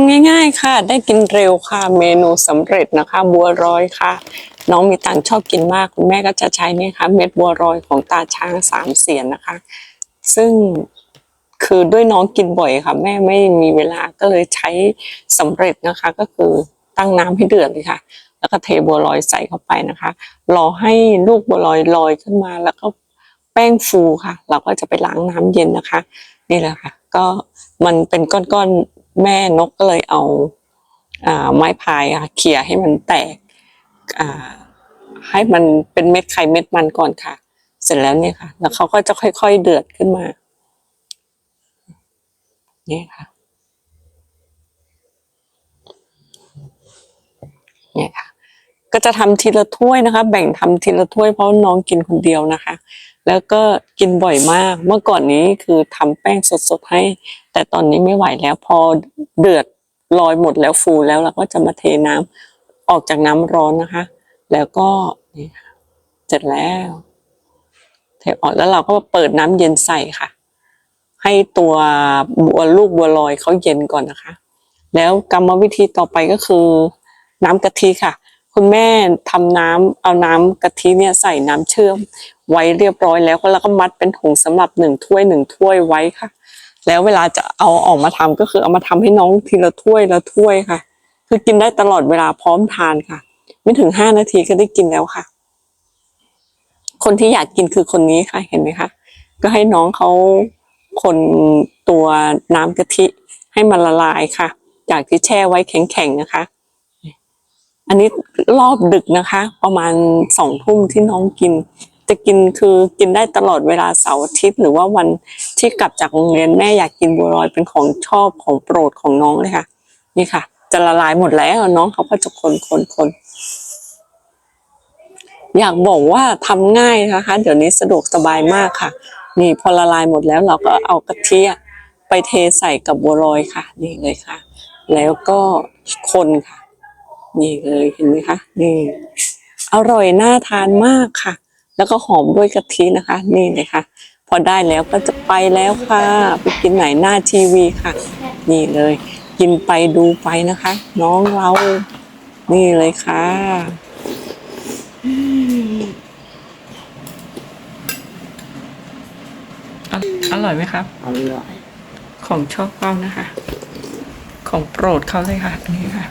ำง่ายๆค่ะ ได้กินเร็วค่ะ เมนูสำเร็จนะคะ บัวรอยค่ะ น้องมีตังชอบกินมากคุณแม่ก็จะใช้นี่ค่ะเม็ดบัวรอยของตาช้างสามเสียนนะคะ ซึ่งคือด้วยน้องกินบ่อยค่ะ แม่ไม่มีเวลาก็เลยใช้สำเร็จนะคะ ก็คือตั้งน้ำให้เดือดเลยค่ะ แล้วก็เทบัวลอยใส่เข้าไปนะคะ รอให้ลูกบัวลอยลอยขึ้นมา แล้วก็แป้งฟูค่ะ เราก็จะไปล้างน้ำเย็นนะคะ นี่แหละค่ะ ก็มันเป็นก้อนๆ แม่นกก็เลยเอาไม้พายเขี่ยให้มันแตกให้มันเป็นเม็ดไข่เม็ดมันก่อนค่ะ เสร็จแล้วเนี่ยค่ะ แล้วเขาก็จะค่อย ๆเดือดขึ้นมานี่ค่ะ เนี่ยค่ะ ก็จะทำทีละถ้วยนะคะ แบ่งทำทีละถ้วยเพราะน้องกินคนเดียวนะคะ แล้วก็กินบ่อยมาก เมื่อก่อนนี้คือทำแป้งสดๆให้ แต่ตอนนี้ไม่ไหวแล้วพอเดือดลอยหมดแล้วฟูแล้วเราก็จะมาเทน้ำออกจากน้ำร้อนนะคะ แล้วก็นี่ค่ะเสร็จแล้วเทออกแล้วเราก็เปิดน้ำเย็นใส่ค่ะ ให้ตัวบัวลูกบัวลอยเขาเย็นก่อนนะคะ แล้วกรรมวิธีต่อไปก็คือ น้ำกะทิค่ะ คุณแม่ทำน้ำเอาน้ำกะทิเนี่ยใส่น้ำเชื่อม ไว้เรียบร้อยแล้วแล้วก็มัดเป็นถุงสำหรับหนึ่งถ้วยหนึ่งถ้วยไว้ค่ะ แล้วเวลาจะเอาออกมาทำก็คือเอามาทำให้น้องทีละถ้วยละถ้วยค่ะ คือกินได้ตลอดเวลาพร้อมทานค่ะ ไม่ถึงห้านาทีก็ได้กินแล้วค่ะ คนที่อยากกินคือคนนี้ค่ะเห็นไหมคะก็ให้น้องเขาคนตัวน้ำกะทิให้มันละลายค่ะ จากที่แช่ไว้แข็งๆนะคะ อันนี้รอบดึกนะคะ ประมาณสองทุ่มที่น้องกิน จะกินคือกินได้ตลอดเวลาเสาร์อาทิตย์หรือว่าวันที่กลับจากโรงเรียนแม่อยากกินบัวลอยเป็นของชอบของโปรดของน้องเลยค่ะ นี่ค่ะ จะละลายหมดแล้วน้องเขาก็จะคนคนคนอยากบอกว่าทำง่ายนะคะ เดี๋ยวนี้สะดวกสบายมากค่ะ นี่พอละลายหมดแล้วเราก็เอากะทิไปเทใส่กับบัวลอยค่ะ นี่เลยค่ะ แล้วก็คนค่ะ นี่เลยเห็นไหมคะนี่อร่อยน่าทานมากค่ะ แล้วก็หอมด้วยกะทินะคะ นี่เลยค่ะ พอได้แล้วก็จะไปแล้วค่ะ ไปกินไหนหน้าทีวีค่ะ นี่เลย กินไปดูไปนะคะ น้องเรา นี่เลยค่ะอืมออร่อยไหมครับ อร่อย ของชอบเขานะคะ ของโปรดเขาเลยค่ะอันนี่ค่ะ